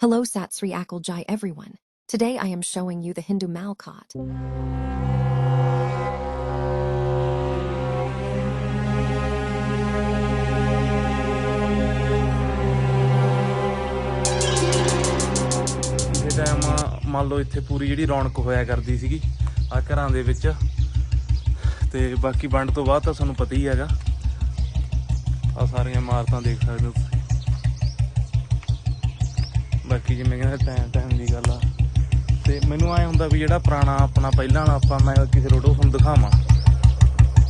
Hello, Satsri Akal Jai everyone. Today I am showing you the Hindu Malkot. ਇਹ time ਮੰਨ ਲਓ ਇੱਥੇ ਪੂਰੀ ਜਿਹੜੀ ਰੌਣਕ ਹੋਇਆ ਕਰਦੀ ਸੀਗੀ, ਆ ਘਰਾਂ ਦੇ ਵਿੱਚ ਤੇ ਬਾਕੀ ਵੰਡ ਤੋਂ ਬਾਅਦ ਤਾਂ ਤੁਹਾਨੂੰ ਪਤਾ ਹੀ ਹੈਗਾ ਆ ਸਾਰੀਆਂ ਇਮਾਰਤਾਂ ਦੇਖ ਸਕਦੇ ਹੋ ਤੁਸੀਂ ਬਾਕੀ ਜਿਵੇਂ ਕਹਿੰਦਾ ਟਾਈਮ ਟਾਈਮ ਦੀ ਗੱਲ ਆ। ਤੇ ਮੈਨੂੰ ਐ ਹੁੰਦਾ ਵੀ ਜਿਹੜਾ ਪੁਰਾਣਾ ਆਪਣਾ ਪਹਿਲਾਂ ਵਾਲਾ ਆਪਾਂ ਮੈਂ ਕਿਸੇ ਰੋਡੋ ਤੁਹਾਨੂੰ ਦਿਖਾਵਾਂ।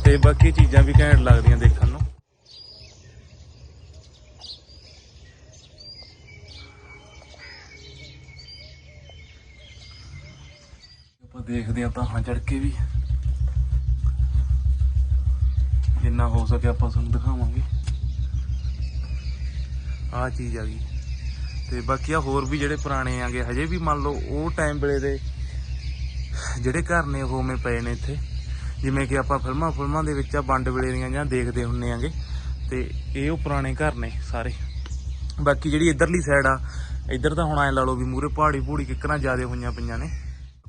ਤੇ ਬਾਕੀ ਚੀਜ਼ਾਂ ਵੀ ਘੈਂਟ ਲੱਗਦੀਆਂ ਦੇਖਣ ਨੂੰ। ਆਪਾਂ ਦੇਖਦੇ ਆ ਤਾਂ ਹਾਂ ਚੜ ਕੇ ਵੀ। ਜਿੰਨਾ ਹੋ ਸਕੇ ਆਪਾਂ ਤੁਹਾਨੂੰ ਦਿਖਾਵਾਂਗੇ। ਆਹ ਚੀਜ਼ ਆ ਗਈ। ਤੇ ਬਾਕੀ ਆ ਹੋਰ ਵੀ ਜਿਹੜੇ ਪੁਰਾਣੇ ਆਗੇ, ਹਜੇ ਵੀ ਮੰਨ ਲਓ ਉਹ ਟਾਈਮ ਵੇਲੇ ਦੇ ਜਿਹੜੇ ਘਰ ਨੇ ਉਹ ਉਵੇਂ ਪਏ ਨੇ ਇੱਥੇ। ਜਿਵੇਂ ਕਿ ਆਪਾਂ ਫਿਲਮਾਂ ਫਿਲਮਾਂ ਦੇ ਵਿੱਚ ਆ ਵੰਡ ਵੇਲੇ ਦੀਆਂ ਜਾਂ ਦੇਖਦੇ ਹੁੰਨੇ ਆਂਗੇ। ਤੇ ਇਹ ਉਹ ਪੁਰਾਣੇ ਘਰ ਨੇ ਸਾਰੇ। ਬਾਕੀ ਜਿਹੜੀ ਇਧਰਲੀ ਸਾਈਡ ਆ, ਇੱਧਰ ਤਾਂ ਹੁਣ ਐ ਲਾ ਲਓ ਵੀ ਮੂਰੇ ਪਹਾੜੀ ਪੂੜੀ ਕਿੱਕਰਾਂ ਜ਼ਿਆਦੇ ਹੋਈਆਂ ਪਈਆਂ ਨੇ।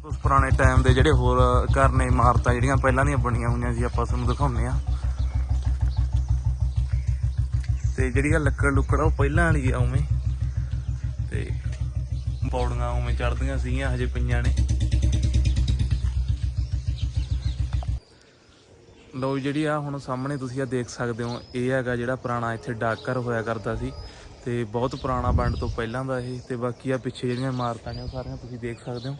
ਉਸ ਪੁਰਾਣੇ ਟਾਈਮ ਦੇ ਜਿਹੜੇ ਹੋਰ ਘਰ ਨੇ, ਇਮਾਰਤਾਂ ਜਿਹੜੀਆਂ ਪਹਿਲਾਂ ਦੀਆਂ ਬਣੀਆਂ ਹੋਈਆਂ ਸੀ, ਆਪਾਂ ਤੁਹਾਨੂੰ ਦਿਖਾਉਂਦੇ ਆ ਤੇ ਜਿਹੜੀ ਆ ਲੱਕੜ ਲੁੱਕੜ ਉਹ ਪਹਿਲਾਂ ਵਾਲੀ ਆ ਉਵੇਂ। ਤੇ ਪੌੜੀਆਂ ਉਵੇਂ ਚੜਦੀਆਂ ਸੀਗੀਆਂ, ਹਜੇ ਪਈਆਂ ਨੇ। ਲੋ ਜਿਹੜੀ ਆ ਹੁਣ ਸਾਹਮਣੇ ਤੁਸੀਂ ਆ ਦੇਖ ਸਕਦੇ ਹੋ, ਇਹ ਹੈਗਾ ਜਿਹੜਾ ਪੁਰਾਣਾ ਇੱਥੇ ਡਾਕਰ ਹੋਇਆ ਕਰਦਾ ਸੀ ਤੇ ਬਹੁਤ ਪੁਰਾਣਾ ਵੰਡ ਤੋਂ ਪਹਿਲਾਂ ਦਾ ਇਹ ਤੇ ਬਾਕੀ ਆ ਪਿੱਛੇ ਜਿਹੜੀਆਂ ਇਮਾਰਤਾਂ ਨੇ ਉਹ ਸਾਰੀਆਂ ਤੁਸੀਂ ਦੇਖ ਸਕਦੇ ਹੋ।